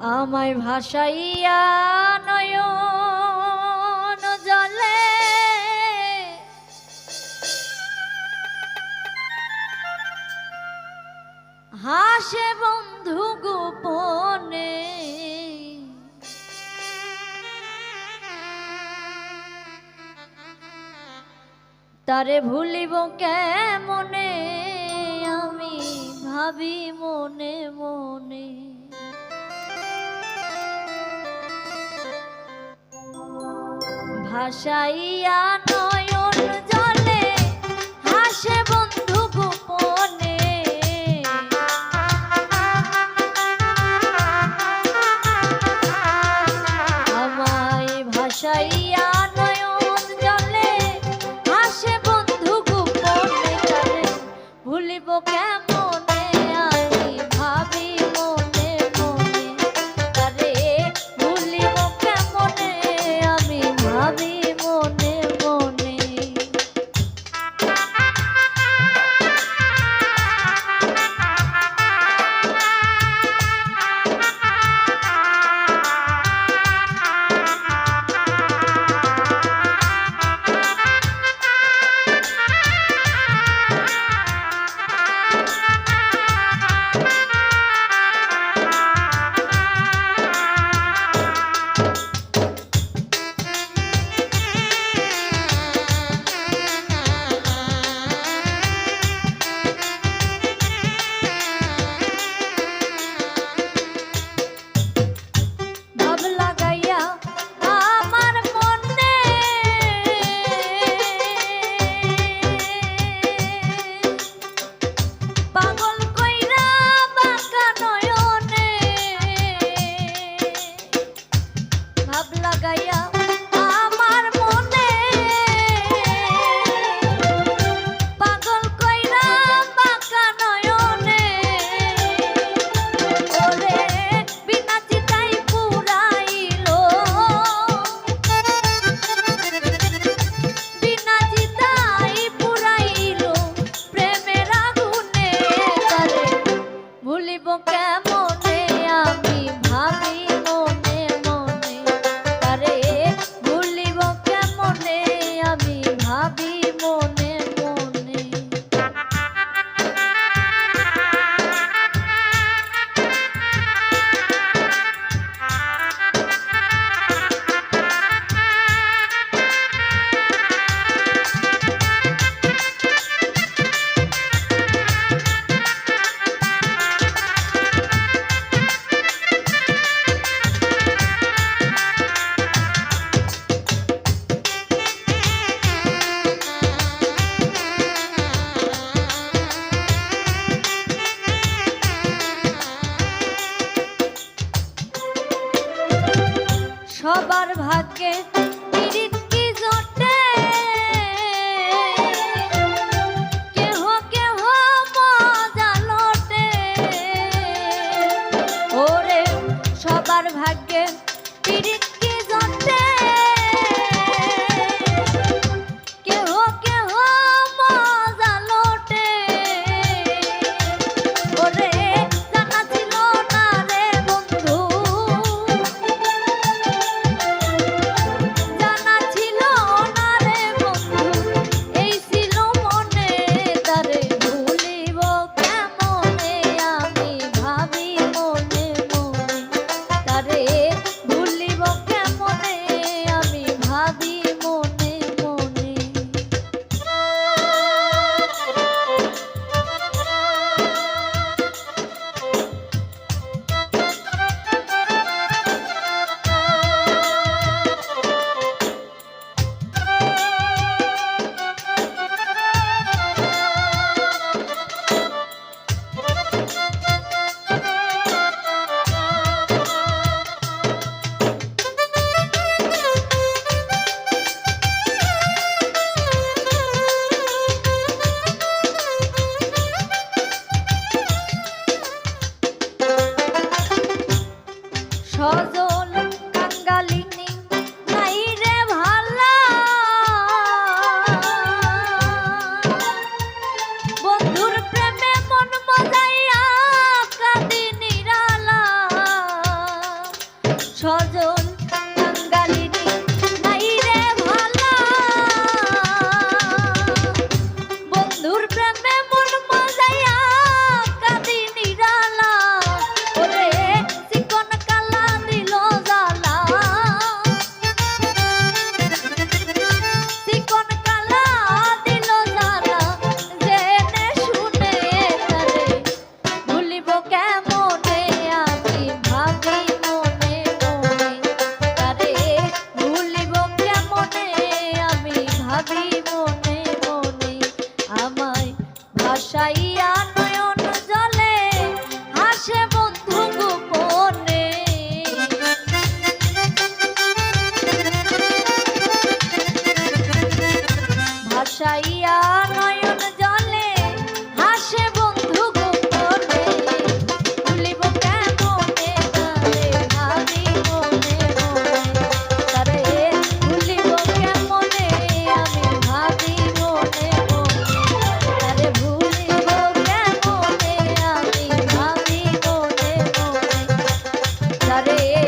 আমায় ভাসাইয়া নয়ন জলে। হাসে বন্ধু গোপনে। তারে ভুলিব কেমনে? আমি ভাবি মনে মনে। ভাসাইয়া নয়ন জলে হাসে বন্ধু গোপনে। আমায় ভাসাইয়া लगाया mono. সবার ভাগ্যে ভাসাইয়া নয়ন জলে হাসে বন্ধু গোপনে। ভাসাইয়া রে